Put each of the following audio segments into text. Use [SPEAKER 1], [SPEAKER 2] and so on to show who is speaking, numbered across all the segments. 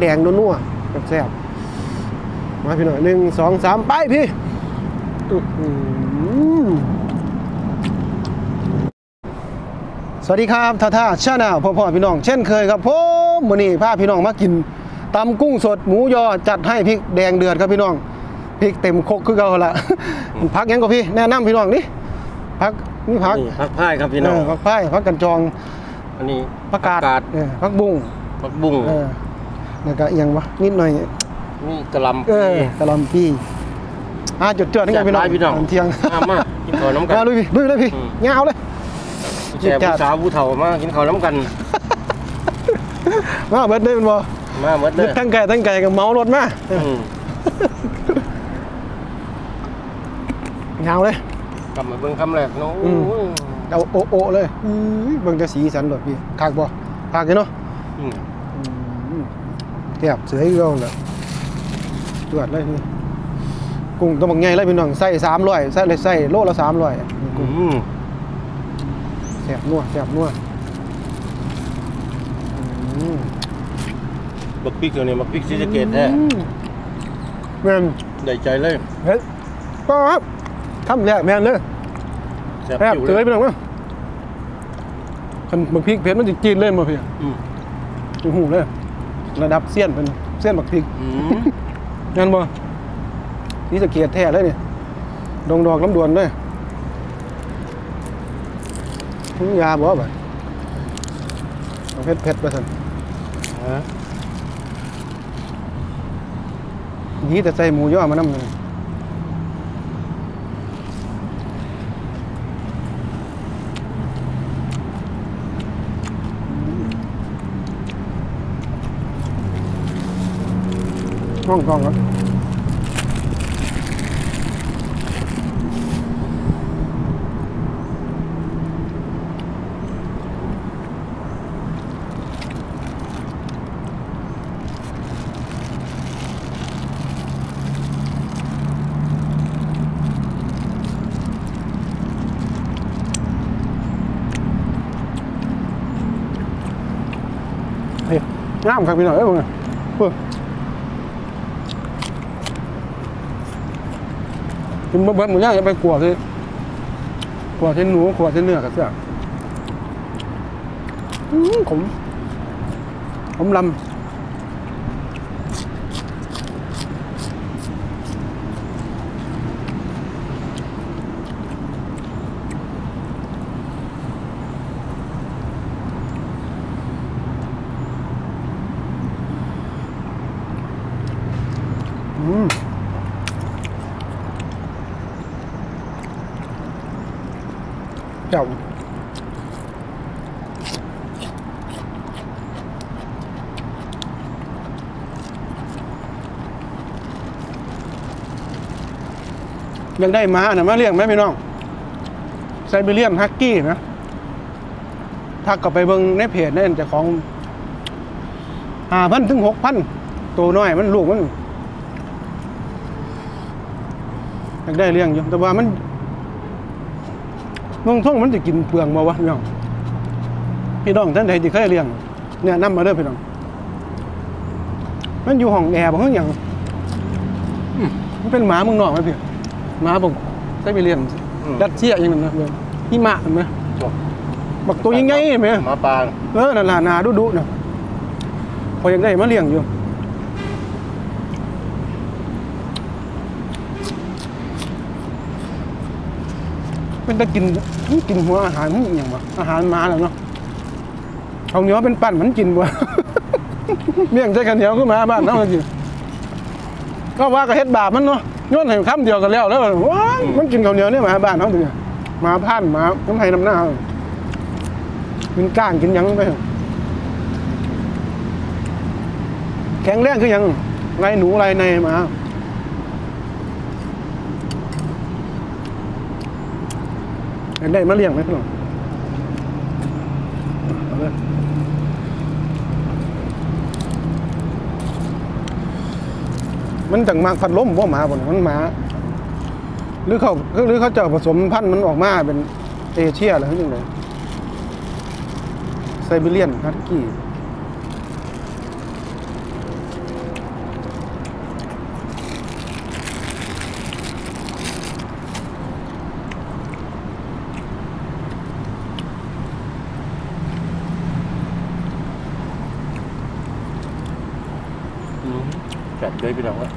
[SPEAKER 1] แดงนัวๆแซ่บๆมาพี่หน่อยหนึ่งสองสามไปพี่อื้อหือสวัสดีครับท่าท่าชาแนลพ่อพ่อพี่น้อง เช่นเคยครับผมมื้อนี้พาพี่น้องมากินตำกุ้งสดหมูยอจัดให้พริกแดงเดือดครับพี่น้องพริกเต็มครกคือเก่าละพักยังก็พี่แนะนำพี่น้องดิพักนี่พัก
[SPEAKER 2] นี่พักพ่ายครับพี่น้อง
[SPEAKER 1] เพักไผ่พักกันจอง
[SPEAKER 2] อันนี้
[SPEAKER 1] ผักกาด
[SPEAKER 2] กาด
[SPEAKER 1] เออผักบุ้ง
[SPEAKER 2] พักบุ้ง
[SPEAKER 1] เออ แล้วก็เอียงวะนิดหน่อย
[SPEAKER 2] นี่กระหลำ
[SPEAKER 1] เออ
[SPEAKER 2] ปี
[SPEAKER 1] กะหลำปีอ่าจุดเจือนี่ไงพี่น้อง
[SPEAKER 2] แซ่บหลายพี่น้อง
[SPEAKER 1] ตเที่ยง
[SPEAKER 2] มามากินข้าวน้ำกัน
[SPEAKER 1] มาลุยพี่ลุยเลยพี่
[SPEAKER 2] อืม
[SPEAKER 1] เงาวเลย
[SPEAKER 2] แช่ผู้สาวผู้เฒ่ามากินข้าวน้ำกัน
[SPEAKER 1] มาเบิดได้เป็นบ่
[SPEAKER 2] มาเมื่อ
[SPEAKER 1] เบิ
[SPEAKER 2] เด้
[SPEAKER 1] ด
[SPEAKER 2] อ
[SPEAKER 1] ทั้งไก่ทั้งไก่กับเมารถมาเออ
[SPEAKER 2] อืม
[SPEAKER 1] เงาวเลย
[SPEAKER 2] กลับมาเบิ่งคำแรกเนาะ
[SPEAKER 1] อืม เอาโอะโอะเลยอื้อเบิ่งแต่สีสันรถพี่คักบ่คักอยู่เนาะ
[SPEAKER 2] อืม
[SPEAKER 1] อืม แซ่บเสืออีกแล้วน่ะตรวจเลยนี่กุ้งตัวบักใหญ่เลยพี่น้องใส่300ใส่เลยใส่โลละ300กุ้ง
[SPEAKER 2] อืม
[SPEAKER 1] แสบนัวแสบนัวอืม
[SPEAKER 2] บักพริกตัวนี้บักพริกซีสะเกตแท้
[SPEAKER 1] แม่น
[SPEAKER 2] ได้ใจเลย
[SPEAKER 1] เฮ้ยก็ครับทำแรกแม่นเลย
[SPEAKER 2] แซ่บ
[SPEAKER 1] แซ่บ
[SPEAKER 2] อยู่
[SPEAKER 1] เต
[SPEAKER 2] เลยย
[SPEAKER 1] ไปหน่อยมั้งคันบักพริกเผ็ดมันจะจีนเล่นมาเพี่ย
[SPEAKER 2] อืม
[SPEAKER 1] โอ้โหเลย ระดับเซียนเป็นเซียนบักพริก
[SPEAKER 2] อืม
[SPEAKER 1] งั้นบ่นี่จะเกียดแท้เลยเนี่ยดงดอกลำดวนเลยอืมยาบ่บ่เอาเผ็ดเผ็ดไปสัน
[SPEAKER 2] ฮะ
[SPEAKER 1] ยี่แต่ใส่หมูย่อมานำหนึ่ง ห้องกล้องครั บเฮ้ยงามครับพี่หมึงอะเฮ้ยกินบะเบิดหมูย่างอย่าไปกลัวสิกลัวเส้นหนูกลัวเส้นเนื้อกับเสื้ออื้อขมผมลำอืม เจ้าอยากได้มานะมาเลี้ยงไหมพี่น้องไซบีเรียนฮักกี้นะถ้ากลับไปเบิ่งในเพจนั่นจะของห้าพันถึงหกพันตัวน้อยมันลูกมันอยากได้เลี้ยงอยู่แต่ว่ามัน นงท่องมันจะกินเปลืองมาวะพี่น้องพี่น้องท่านใดที่เคยเลี้ยงเนี่ยนำมาเด้อพี่น้องมันอยู่ห้องแอร์บ่เฮือหยังอืมมันเป็นหมาเมืองนอกไหมพี่หมาบอกไซบีเรียน
[SPEAKER 2] อืม
[SPEAKER 1] ดัดเชียอย่างนั้นนะเว้ยหิมะเห็นไหมบักตัวยังไงเห็นไหม
[SPEAKER 2] หมาปลา
[SPEAKER 1] เออนั่นล่ะหนาดุดุๆน่ะพอยังได้มาเลี้ยงอยู่ เป็นตะกินกินหัวอาหารมันอหย่างวะอาหารหมาแล้วเนาะเขาวเหนียวเป็นปั่นมันกินบ่เมี่ยงใส่ข้าวเหนียวขึ้นมาบ้านเนาะมันกินก็ว่าก็เฮ็ดบาปมันเนาะย้อนให้คำเดียวกันแล้วแล้วว้ายมันกินข้าวเหนียวเนี่ยหมาบ้านเขาถึงหมาพันหมาน้ำไห้น้ำหน้าเขากินก้างกินหยังไปเถอะแข็งแรงคือหยังไรหนูไรในหมา อยากได้มาเลี้ยงไหมพี่น้องเอาเลยมันจังมากฟันล้มว่หมาบ่นมันหมา หรือเขาหรือเขาจะผสมพันธุ์มันออกมาเป็นเอเชียอะไรทั้งอย่างไรไซบีเรียนฮัตกี้
[SPEAKER 2] อืม จัดด้วยพี่น้องว่า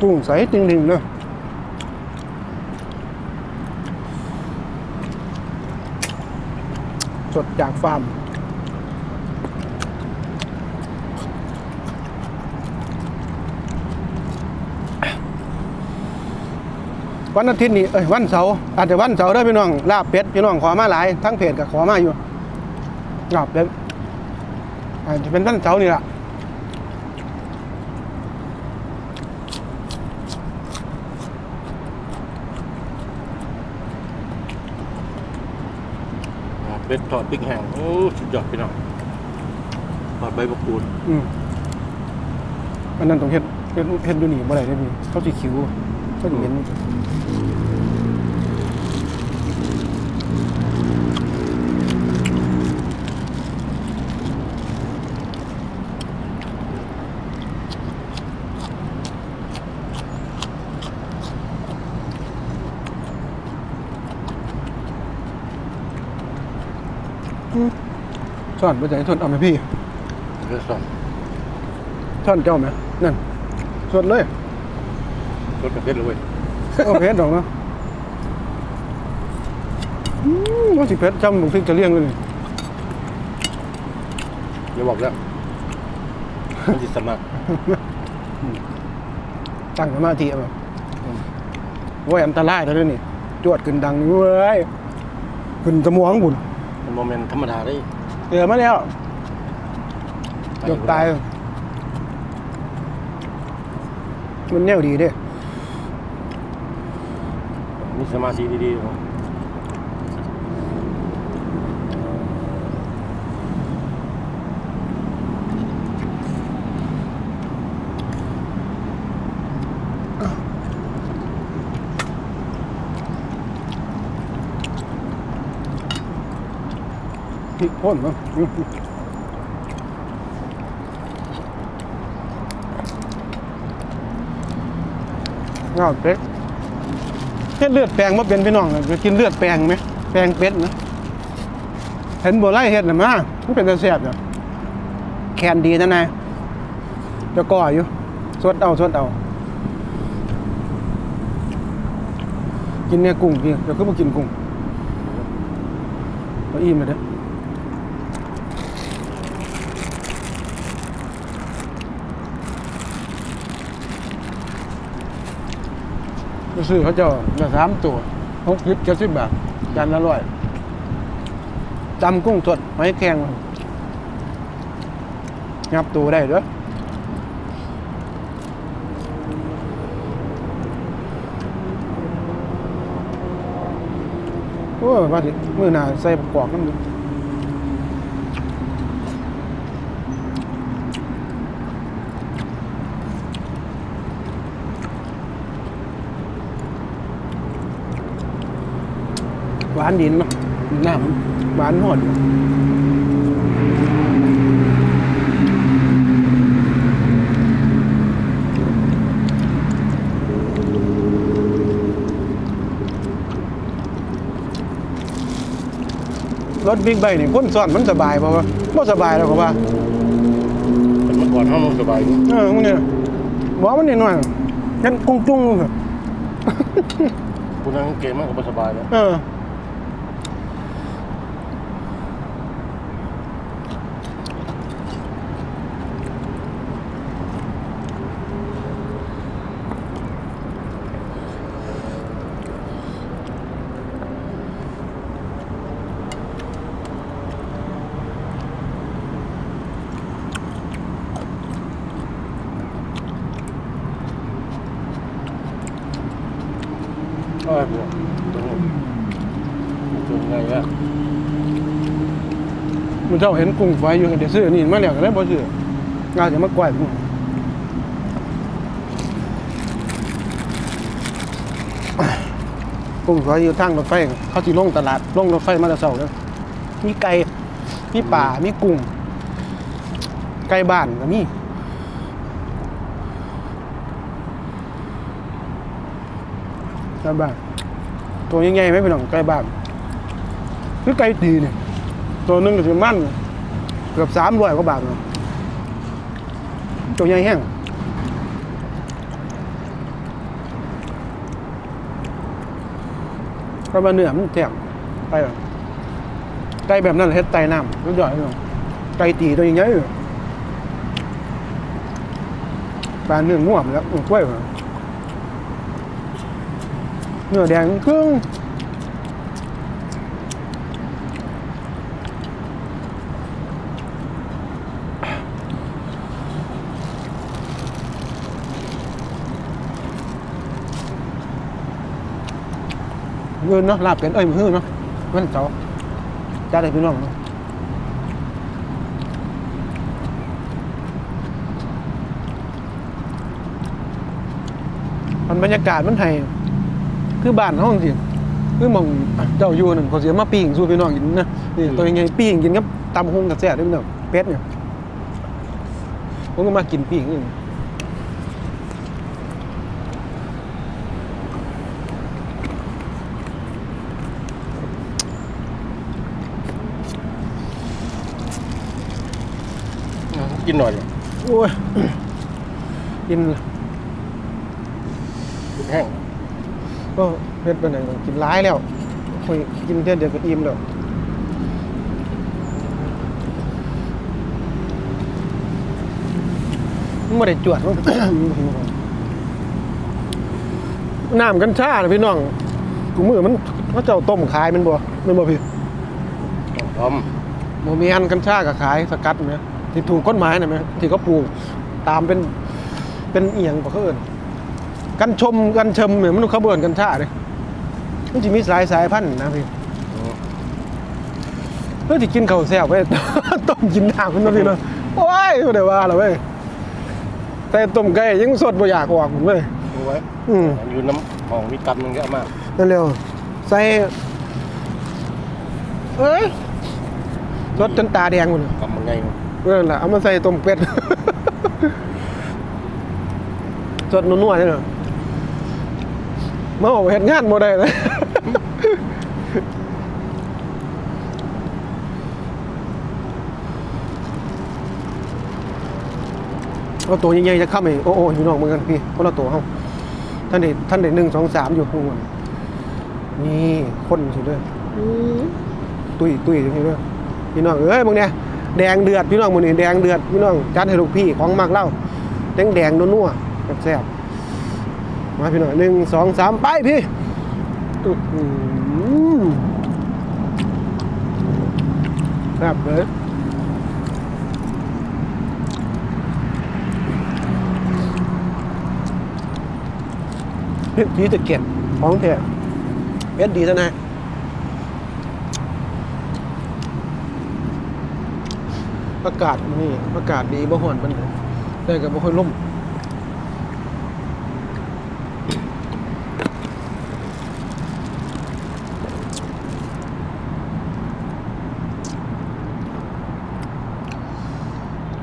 [SPEAKER 1] ตุ้งใสจริงๆเลยสดจากฟาร์ม วันอาทิตย์นี้เอ้ยวันเสาร์อาจจะวันเสาร์ได้อพี่น้องลาบเป็ดพี่น้องขอมาหลายทั้งเพจกับขอมาอยู่ลาบเป็ดอาจจะเป็นวันเสาร์นี่แหละ
[SPEAKER 2] อ่าเป็ดทอดพริกแห้งโอ้สุดยอดพี่น้องทอดใบมะกรูด
[SPEAKER 1] อืมอันนั้นต้องเฮ็ดเฮ็ดเฮ็ดอยู่นี่บ่ได้เด้อพี่เขาสิคิว เขาสิเห็นอืมสอนบ่ได้ทนเอาไหมพี่
[SPEAKER 2] เลือดสด
[SPEAKER 1] ช่อนเจ้าไหมนั่นสดเลย
[SPEAKER 2] รสกระเพ็ดเลยเว้ย
[SPEAKER 1] โอเคดอกเนาะอืมว่าสิเพชรจำบุกพริกจะเลี้ยงเลยนี่
[SPEAKER 2] อย่าบอกแล้วมันจิตสมัคร
[SPEAKER 1] ตั้งสมาธิเอาโอ้ยอันตรายแล้วเด้อนี่จวดขึ้นดังนี่เว้ยขึ้นสมองบุญ
[SPEAKER 2] เป็นโมเมนต์ธรรมดาได้
[SPEAKER 1] เตือมาแล้วจบตายมันแนวดีเด้
[SPEAKER 2] มีสมาธิดีๆเนา
[SPEAKER 1] ฮ็ดเลือดแปลงมาเป็นพี่น้องเลยกินเลือดแปลงไหมแปลงเป็ดนะเห็นบัวไล่เห็ดหรือมามันเป็นตาแซ่บอยู่แคนดีนะนายจะก่ออยู่สดเอาสดเอา กินเนี่ยกุ้งพี่เดี๋ยวขึ้นมากินกุ้งเอาอิ่มเลยเด้อ ก็ซื้อเขาเจะจะสามตัวหกสิบเจ็ดสิบบาทจานละร้อยจำกุ้งสดหอยแครงงับตัวได้เด้อโอ้ว่าสิมือหนาใส่ประกอบน้ำ วานดินเนาะน้ำหวานหอดรถบิ๊กไบค์นี่คนซ้อนมันสบายป่าวะบ่สบายแล้วเขาว่า
[SPEAKER 2] เป็นเมื่อก่อนห้องสบายอยู่
[SPEAKER 1] เออมันเนี่ยบอกมันนิดหน่อยยันกุ้งจุ้งเลย
[SPEAKER 2] คุณนั่งเกมมันก็บ่สบายแล้ว
[SPEAKER 1] เออ
[SPEAKER 2] ก็ไอ้พวกตรงนี้ตรงไงอะ
[SPEAKER 1] มันเจ้าเห็นกุ้งไฟอยู่เดี๋ยวซื้อนี่มาแล้วก็ได้บ่ซื้องานจะมากวากุ้งกุ้งไฟอยู่ทางรถไฟเขาสิลงตลาดลงรถไฟมาแต่เช้าแล้วมีไก่มีป่ามีกุ้งไก่บ้านก็มีไก่บ้าน ตัวใหญ่ๆไหมพี่น้องไก่บ้านคือไก่ตีเนี่ยตัวหนึงก็จะมั่นเกือบสามร้อยกว่าบาทเนาะตัวใหญ่แห้งเพราะว่าเนื้อมันแจ่มไปแบบไก่แบบนั้นเฮ็ดไตน้ำรู้ย่อยพี่น้องไก่ตีตัวใหญ่ปลาเนื้อง่วมแล้วกล้วยเหรอ เนื้อแดงครึ่งเงินเนาะลาบเป็นเอ้ยมือเนาะมันเจ้าจ้าได้พี่น้องเนาะมันบรรยากาศมันไทย คือบ้านห้องจริงคือหมองเจ้าอยู่นั่นเขาเสียมาปิ้งสู่พี่น้องกินนะนี่ตัวยังไงปิ้งกินกับตำหงกับแซ่บด้วยพี่น้องเป็ดเนี่ยผมก็มากินปิ้งนี่
[SPEAKER 2] กินหน่อย
[SPEAKER 1] โอ้ยกิน
[SPEAKER 2] พริกแห้ง
[SPEAKER 1] ก็เผ็ดไปไหนต้องกินร้ายแล้วคอยกินเดียวเดียวก็อิ่มแล้วมันไม่ได้จวดมันน้ำกัญชานะพี่น้องกูมือมันเขาเจ้าต้มขายแมันบ่แมันบ่พี่
[SPEAKER 2] พร้อม
[SPEAKER 1] บ่มีอันกัญชากับขายสกัดไหมที่ถูกกฎหมายนะไหมที่เขาปลูกตามเป็นเป็นเอียงกว่าเขาเอิน กันชมกันชมเนี่ยมันเขาเบิ่นกัญชาเลยมันจะมีสายสายพันธุ์นะพี่
[SPEAKER 2] อืม
[SPEAKER 1] เพื่อที่กินข้าวแซ่บไว้ต้มกินน้ำมันนะพี่เนาะโอ้ยไม่ได้ว่าหรอกเว้ยแต่ต้มไก่ยังสดบ่อยากออกผมเว้ย
[SPEAKER 2] ดูไว้
[SPEAKER 1] อืม
[SPEAKER 2] มันอยู่น้ำของมีกำนึงเยอะมาก
[SPEAKER 1] นั่นเร็วใส่เอ้ยรสจนตาแดงหมดเลย
[SPEAKER 2] กำมันไง
[SPEAKER 1] เรื่องละเอามาใส่ต้มเป็ดสดนัวๆนี่เนาะมาออกเห็ดงานบ่ได้เลยเอาตัวใหญ่ๆจะเข้าไปโอ้โอ้อยู่นอกเหมือนกันพี่คนละตัวเฮาท่านเด็ท่านเด็หนึ่งสองสามอยู่ข้างบนนี่คนสิเลยตุ้ยตุ้ยอย่างนี้เลยพี่น้องเอ้ยมึงเนี่ยแดงเดือดพี่น้องมึงนี่แดงเดือดพี่น้องจัดให้ลูกพี่ของมากเล่าแดงแดงๆนัวๆแซ่บๆ มาพี่หน้องหนึ่งสองสามไปพี่อื้อหือแซ่บเลยพริกพีตะเกียบของแท้เม็ดดีซะนะอากาศมันนี่อากาศดีบ่ฮ้อนมันได้กับบ่ค่อยล่ม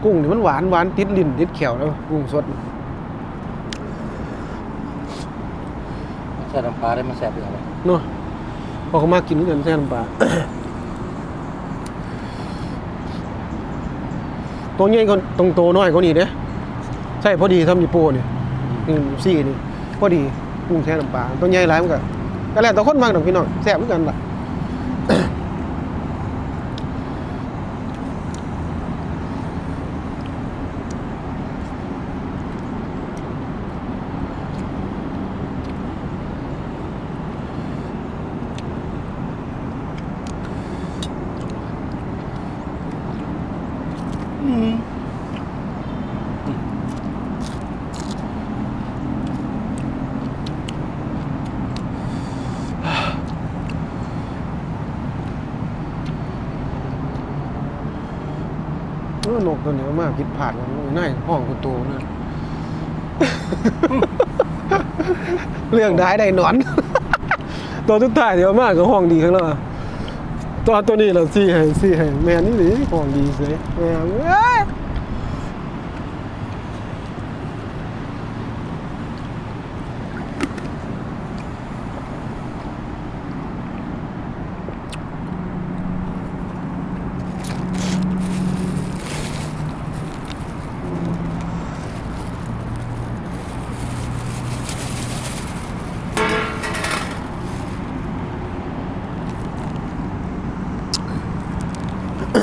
[SPEAKER 1] กุ้งนี่มันหวานหวานติดลิ้นติดแขวแล้วกุ้งสด
[SPEAKER 2] ใส่น้ำปลาได้มันแซ่บอย่างไร
[SPEAKER 1] เนาะพอเขามากินด้วยกันแซ่น้ำปลาตัวใหญ่ก็ตรงโตน้อยกว่านี้เด้ใช่พอดีทำอยู่โปนี่อืมซี่นี่พอดีกุ้งแช่น้ำปลาตัวใหญ่หลายมันก็ก็แล้วแต่คนมากดอกพี่น้องแซ่บเหมือนกันล่ะ นกตัวนี้มากผิดพลาดมันน่ายห้องกูโตนะเรื่องได้ได้หนอน ตัวทุกท่ายเดี๋ยวมากก็ห้องดีข้างแล้วอะตัวตัวนี้เราซี่ให้ซี่ให้แม่นี่หรือห้องดีสิแม่เอ้ย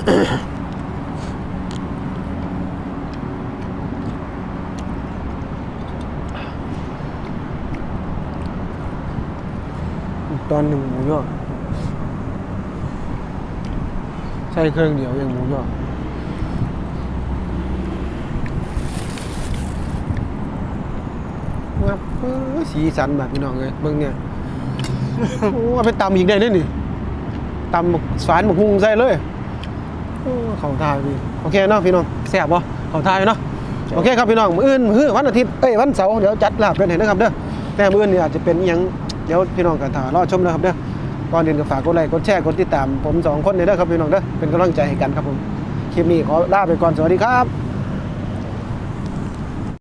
[SPEAKER 1] ตอนหนึ่งหมูยอใช่เครื่องเดียวเองหมูยองับเอ้ยสีสันแบบพี่น้องเลยเบิ่งเนี่ยโอ้เอาไปตำอีกได้ด้วยนี่ตำบักสารหมกฮุงใส่เลย โอ้เขาทายพี่โอเคเนาะพี่น้องแซ่บบ่เขาทายเนาะโอเคครับพี่น้องมื้ออื่นมื้อวันอาทิตย์เอ้ยวันเสาร์เดี๋ยวจัดลาบเป็นให้นะครับเด้อแต่มื้ออื่นนี่อาจจะเป็นอิหยังเดี๋ยวพี่น้องกันถ่ารอชมนะครับเด้อก่อนอื่นก็ฝากกดไลค์กดแชร์กดติดตามผมสองคนเลยเด้อครับพี่น้องเด้อเป็นกำลังใจให้กันครับผมคลิปนี้ขอลาไปก่อนสวัสดีครับ